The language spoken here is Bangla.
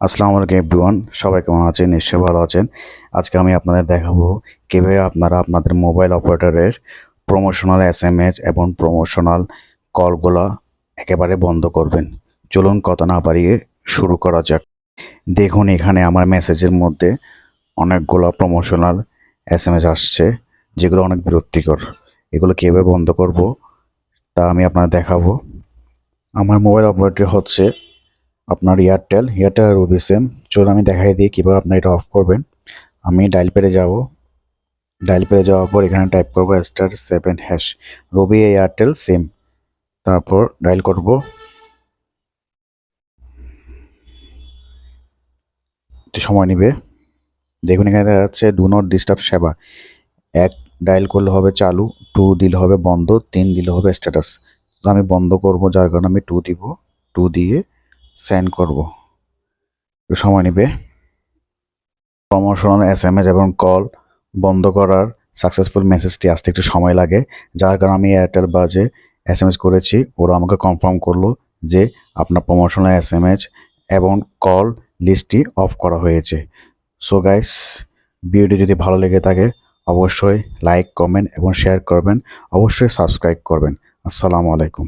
আসসালামু আলাইকুম এভরিওয়ান, সবাই কেমন আছেন? নিশ্চয়ই ভালো আছেন। আজকে আমি আপনাদের দেখাবো কীভাবে আপনারা আপনাদের মোবাইল অপারেটরের প্রমোশনাল এস এম এস এবং প্রমোশনাল কলগুলো একেবারে বন্ধ করবেন। চলুন কথা না বাড়িয়ে শুরু করা যাক। দেখুন, এখানে আমার মেসেজের মধ্যে অনেকগুলো প্রমোশনাল এস এম এস আসছে, যেগুলো অনেক বিরক্তিকর। এগুলো কীভাবে বন্ধ করব তা আমি আপনাদের দেখাবো। আমার মোবাইল অপারেটর হচ্ছে আপনার এয়ারটেল এয়ারটেল আর রবি সেম চলুন আমি দেখাই দিই কীভাবে আপনি এটা অফ করবেন। আমি ডাইল পেরে যাব। ডাইল পেরে যাওয়ার পর এখানে টাইপ করব star seven hash Robi Airtel same তারপর ডাইল করব। একটু সময় নেবে। দেখুন এখানে দেখা যাচ্ছে ডু নট ডিস্টার্ব সেবা। এক ডাইল করলে হবে চালু টু দিলে হবে বন্ধ, তিন, দিলে হবে স্ট্যাটাস আমি বন্ধ করব, যার কারণে আমি টু দিব। টু দিয়ে সেন্ড করব। সময় নেবে। প্রমোশনাল এস এম এস এবং কল বন্ধ করার সাকসেসফুল মেসেজটি আসতে একটু সময় লাগে। যার কারণে আমি এয়ারটেল বাজে এস এম এস করেছি, ওরা আমাকে কনফার্ম করল যে আপনার প্রমোশনাল এস এম এস এবং কল লিস্টটি অফ করা হয়েছে। সো গাইস ভিডিওটি যদি ভালো লেগে থাকে, অবশ্যই লাইক কমেন্ট এবং শেয়ার করবেন। অবশ্যই সাবস্ক্রাইব করবেন। আসসালামু আলাইকুম।